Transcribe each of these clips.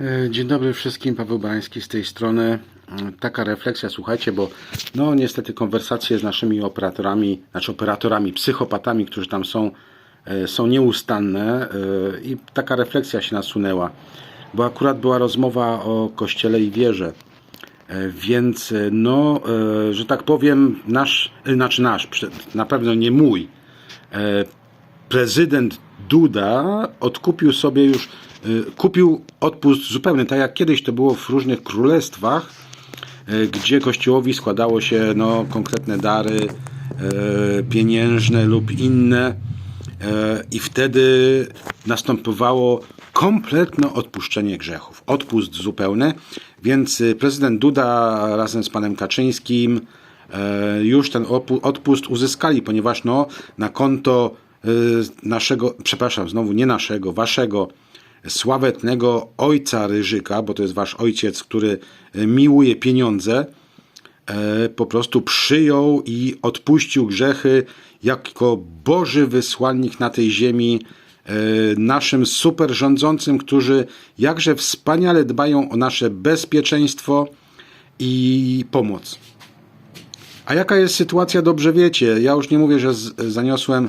E, Dzień dobry wszystkim, Paweł Bański z tej strony. Mm, Taka refleksja, słuchajcie, bo no niestety konwersacje z naszymi operatorami, znaczy operatorami, psychopatami, którzy tam są, e, są nieustanne e, i taka refleksja się nasunęła, bo akurat była rozmowa o kościele i wierze. E, Więc e, no, e, że tak powiem, nasz, e, znaczy nasz, na pewno nie mój, e, prezydent Duda odkupił sobie już, y, kupił odpust zupełny, tak jak kiedyś to było w różnych królestwach, y, gdzie kościołowi składało się no, konkretne dary y, pieniężne lub inne i wtedy następowało kompletne odpuszczenie grzechów, odpust zupełny, więc prezydent Duda razem z panem Kaczyńskim już ten odpust uzyskali, ponieważ no, na konto naszego, przepraszam, znowu nie naszego, waszego sławetnego ojca Ryżyka, bo to jest wasz ojciec, który y, miłuje pieniądze, e, po prostu przyjął i odpuścił grzechy jako Boży wysłannik na tej ziemi naszym super rządzącym, którzy jakże wspaniale dbają o nasze bezpieczeństwo i pomoc. A jaka jest sytuacja, dobrze wiecie. Ja już nie mówię, że zaniosłem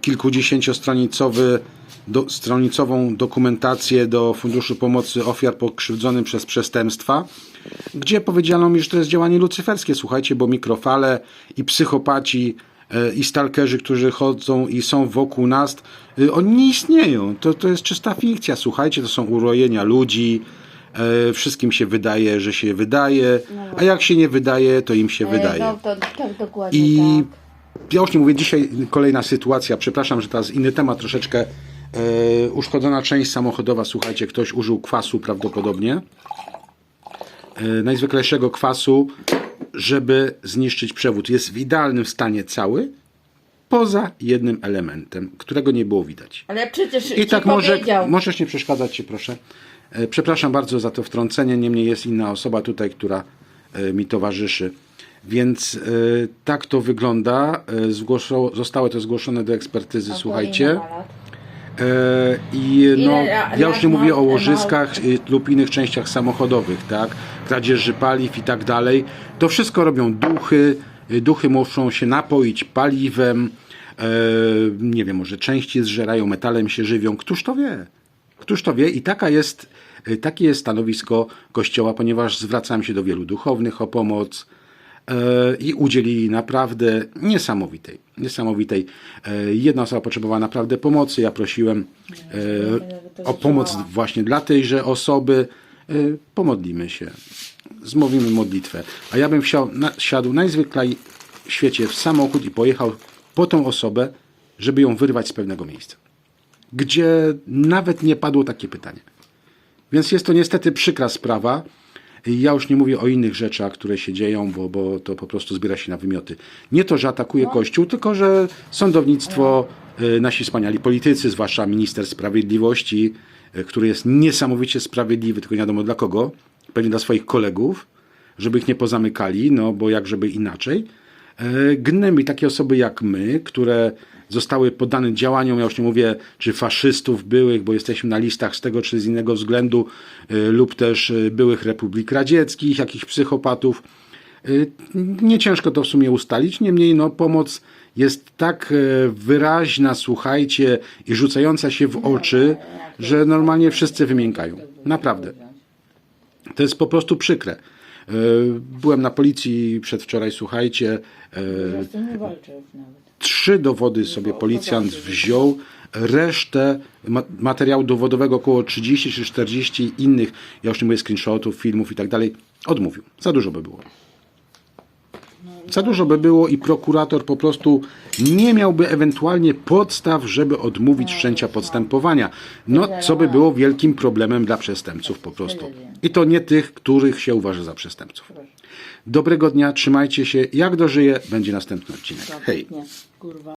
kilkudziesięciostronicowy, do, stronicową dokumentację do Funduszu Pomocy Ofiar Pokrzywdzonym przez Przestępstwa, gdzie powiedziano mi, że to jest działanie lucyferskie. Słuchajcie, bo mikrofale i psychopaci e, i stalkerzy, którzy chodzą i są wokół nas, e, oni nie istnieją. To, to jest czysta fikcja. Słuchajcie, to są urojenia ludzi. Wszystkim się wydaje, że się wydaje, a jak się nie wydaje, to im się wydaje. No to tak dokładnie I tak. Ja już nie mówię, dzisiaj kolejna sytuacja, przepraszam, że teraz inny temat troszeczkę. E, uszkodzona część samochodowa, słuchajcie, ktoś użył kwasu prawdopodobnie. E, najzwyklejszego kwasu, żeby zniszczyć przewód. Jest w idealnym stanie cały, poza jednym elementem, którego nie było widać. Ale przecież I tak może, możesz nie przeszkadzać się, proszę. E, Przepraszam bardzo za to wtrącenie, niemniej jest inna osoba tutaj, która mi towarzyszy. Więc e, tak to wygląda. E, Zgłoszo, zostało to zgłoszone do ekspertyzy, słuchajcie. E, I no, ja już nie mówię o łożyskach lub innych częściach samochodowych, tak? Kradzieży paliw i tak dalej. To wszystko robią duchy. Duchy muszą się napoić paliwem. Nie wiem, może części zżerają, metalem się żywią. Któż to wie? Któż to wie? I taka jest, takie jest stanowisko Kościoła, ponieważ zwracałem się do wielu duchownych o pomoc i udzielili naprawdę niesamowitej, niesamowitej. E, Jedna osoba potrzebowała naprawdę pomocy, ja prosiłem e, o pomoc właśnie dla tejże osoby. E, Pomodlimy się, zmówimy modlitwę. A ja bym wsiał, na, siadł najzwyklej w świecie w samochód i pojechał po tą osobę, żeby ją wyrwać z pewnego miejsca gdzie nawet nie padło takie pytanie. Więc jest to niestety przykra sprawa. Ja już nie mówię o innych rzeczach, które się dzieją, bo, bo to po prostu zbiera się na wymioty. Nie to, że atakuje Kościół, tylko że sądownictwo, y, nasi wspaniali politycy, zwłaszcza minister sprawiedliwości, y, który jest niesamowicie sprawiedliwy, tylko nie wiadomo dla kogo, pewnie dla swoich kolegów, żeby ich nie pozamykali, no bo jak żeby inaczej. E, gnębi takie osoby jak my, które zostały poddane działaniom, ja już nie mówię, czy faszystów byłych, bo jesteśmy na listach z tego czy z innego względu, e, lub też e, byłych republik radzieckich, jakichś psychopatów. E, Nie ciężko to w sumie ustalić, niemniej no, pomoc jest tak wyraźna, słuchajcie, i rzucająca się w oczy, że normalnie wszyscy wymiękają. Naprawdę. To jest po prostu przykre. Byłem na policji przedwczoraj, słuchajcie. e, Zresztą nie walczę nawet. Trzy dowody sobie policjant wziął, resztę ma- materiału dowodowego, około 30 czy 40 innych, ja już nie mówię screenshotów, filmów i tak dalej, odmówił. Za dużo by było. Za dużo by było i prokurator po prostu nie miałby ewentualnie podstaw, żeby odmówić wszczęcia postępowania. No, co by było wielkim problemem dla przestępców po prostu. I to nie tych, których się uważa za przestępców. Dobrego dnia, trzymajcie się. Jak dożyję, będzie następny odcinek. Hej. Kurwa.